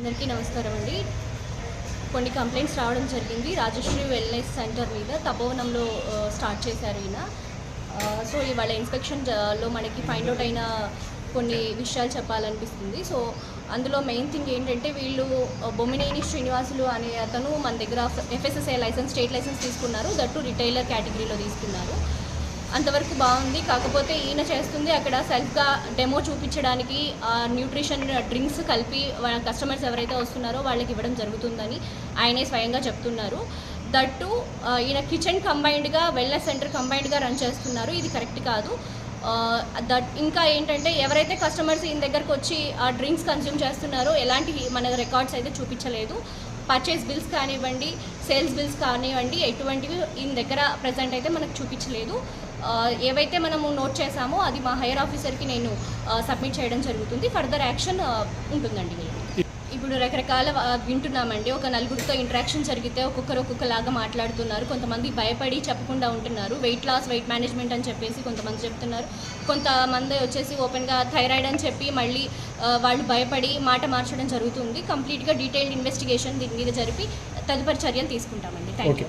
అందరికీ నమస్కారం అండి. కొన్ని కంప్లైంట్స్ రావడం జరిగింది. రాజశ్రీ వెల్నెస్ సెంటర్ మీద తపోవనంలో స్టార్ట్ చేశారు ఈయన. సో ఇవాళ ఇన్స్పెక్షన్లో మనకి ఫైండ్ అవుట్ అయిన కొన్ని విషయాలు చెప్పాలనిపిస్తుంది. సో అందులో మెయిన్ థింగ్ ఏంటంటే వీళ్ళు బొమ్మినేని శ్రీనివాసులు అనే అతను మన దగ్గర ఎఫ్ఎస్ఎస్ఐ లైసెన్స్ స్టేట్ లైసెన్స్ తీసుకున్నారు. దట్టు రిటైలర్ కేటగిరీలో తీసుకున్నారు. అంతవరకు బాగుంది. కాకపోతే ఈయన చేస్తుంది అక్కడ సెల్ఫ్గా డెమో చూపించడానికి ఆ న్యూట్రిషన్ డ్రింక్స్ కలిపి కస్టమర్స్ ఎవరైతే వస్తున్నారో వాళ్ళకి ఇవ్వడం జరుగుతుందని ఆయనే స్వయంగా చెప్తున్నారు. దట్టు ఈయన కిచెన్ కంబైన్డ్గా వెల్నెస్ సెంటర్ కంబైన్డ్గా రన్ చేస్తున్నారు. ఇది కరెక్ట్ కాదు. దట్ ఇంకా ఏంటంటే ఎవరైతే కస్టమర్స్ ఈయన దగ్గరకు వచ్చి ఆ డ్రింక్స్ కన్జ్యూమ్ చేస్తున్నారో ఎలాంటి మన రికార్డ్స్ అయితే చూపించలేదు. పర్చేస్ బిల్స్ కానివ్వండి సేల్స్ బిల్స్ కానివ్వండి ఎటువంటివి ఈయన దగ్గర ప్రజెంట్ అయితే మనకు చూపించలేదు. ఏవైతే మనము నోట్ చేసామో అది మా హైయర్ ఆఫీసర్కి నేను సబ్మిట్ చేయడం జరుగుతుంది. ఫర్దర్ యాక్షన్ ఉంటుందండి. ఇప్పుడు రకరకాల వింటున్నామండి. ఒక నలుగురితో ఇంటరాక్షన్ జరిగితే ఒక్కొక్కరు ఒక్కొక్కలాగా మాట్లాడుతున్నారు. కొంతమంది భయపడి చెప్పకుండా ఉంటున్నారు. వెయిట్ లాస్ వెయిట్ మేనేజ్మెంట్ అని చెప్పేసి కొంతమంది చెప్తున్నారు. కొంతమంది వచ్చేసి ఓపెన్గా థైరాయిడ్ అని చెప్పి మళ్ళీ వాళ్ళు భయపడి మాట మార్చడం జరుగుతుంది. కంప్లీట్గా డీటెయిల్డ్ ఇన్వెస్టిగేషన్ దీని మీద జరిపి తదుపరి చర్యలు తీసుకుంటామండి. Thank you